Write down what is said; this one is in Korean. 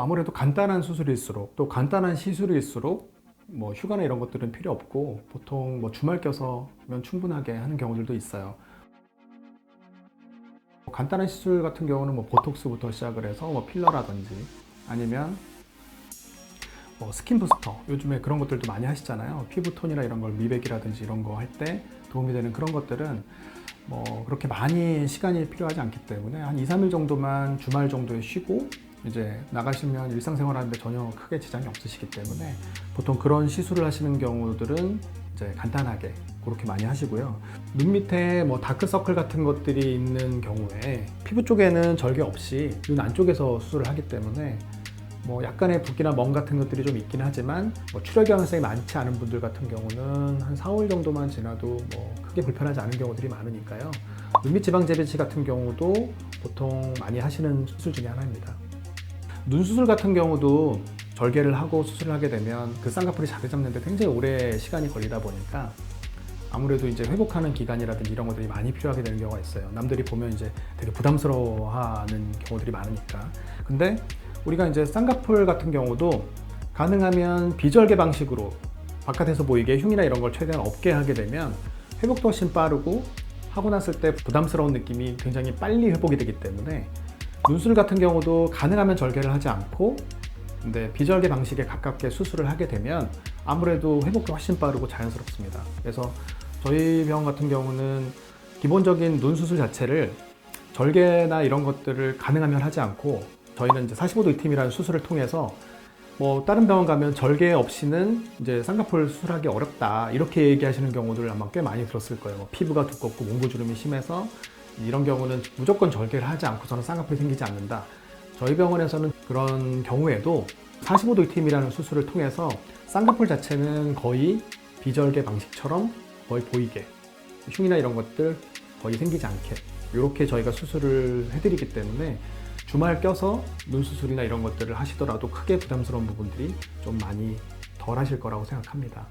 아무래도 간단한 수술일수록 또 간단한 시술일수록 뭐 휴가나 이런 것들은 필요 없고 보통 뭐 주말 껴서면 충분하게 하는 경우들도 있어요. 간단한 시술 같은 경우는 뭐 보톡스부터 시작을 해서 뭐 필러라든지 아니면 뭐 스킨 부스터 요즘에 그런 것들도 많이 하시잖아요. 피부 톤이나 이런 걸 미백이라든지 이런 거 할 때 도움이 되는 그런 것들은 뭐 그렇게 많이 시간이 필요하지 않기 때문에 한 2, 3일 정도만 주말 정도에 쉬고 이제 나가시면 일상생활 하는데 전혀 크게 지장이 없으시기 때문에 보통 그런 시술을 하시는 경우들은 이제 간단하게 그렇게 많이 하시고요. 눈 밑에 뭐 다크서클 같은 것들이 있는 경우에 피부 쪽에는 절개 없이 눈 안쪽에서 수술을 하기 때문에 뭐 약간의 붓기나 멍 같은 것들이 좀 있긴 하지만 뭐 출혈 경향성이 많지 않은 분들 같은 경우는 한 4, 5일 정도만 지나도 뭐 크게 불편하지 않은 경우들이 많으니까요. 눈밑 지방 재배치 같은 경우도 보통 많이 하시는 수술 중에 하나입니다. 눈 수술 같은 경우도 절개를 하고 수술을 하게 되면 그 쌍꺼풀이 자리 잡는데 굉장히 오래 시간이 걸리다 보니까 아무래도 이제 회복하는 기간이라든지 이런 것들이 많이 필요하게 되는 경우가 있어요. 남들이 보면 이제 되게 부담스러워하는 경우들이 많으니까. 근데 우리가 이제 쌍꺼풀 같은 경우도 가능하면 비절개 방식으로 바깥에서 보이게 흉이나 이런 걸 최대한 없게 하게 되면 회복도 훨씬 빠르고 하고 났을 때 부담스러운 느낌이 굉장히 빨리 회복이 되기 때문에 눈술 같은 경우도 가능하면 절개를 하지 않고 근데 비절개 방식에 가깝게 수술을 하게 되면 아무래도 회복도 훨씬 빠르고 자연스럽습니다. 그래서 저희 병원 같은 경우는 기본적인 눈 수술 자체를 절개나 이런 것들을 가능하면 하지 않고 저희는 이제 45도 이팀이라는 수술을 통해서 뭐 다른 병원 가면 절개 없이는 이제 쌍꺼풀 수술하기 어렵다 이렇게 얘기하시는 경우들 아마 꽤 많이 들었을 거예요. 뭐 피부가 두껍고 몽고주름이 심해서 이런 경우는 무조건 절개를 하지 않고서는 쌍꺼풀이 생기지 않는다. 저희 병원에서는 그런 경우에도 45도 이팀이라는 수술을 통해서 쌍꺼풀 자체는 거의 비절개 방식처럼 거의 보이게 흉이나 이런 것들 거의 생기지 않게 이렇게 저희가 수술을 해드리기 때문에 주말 껴서 눈 수술이나 이런 것들을 하시더라도 크게 부담스러운 부분들이 좀 많이 덜 하실 거라고 생각합니다.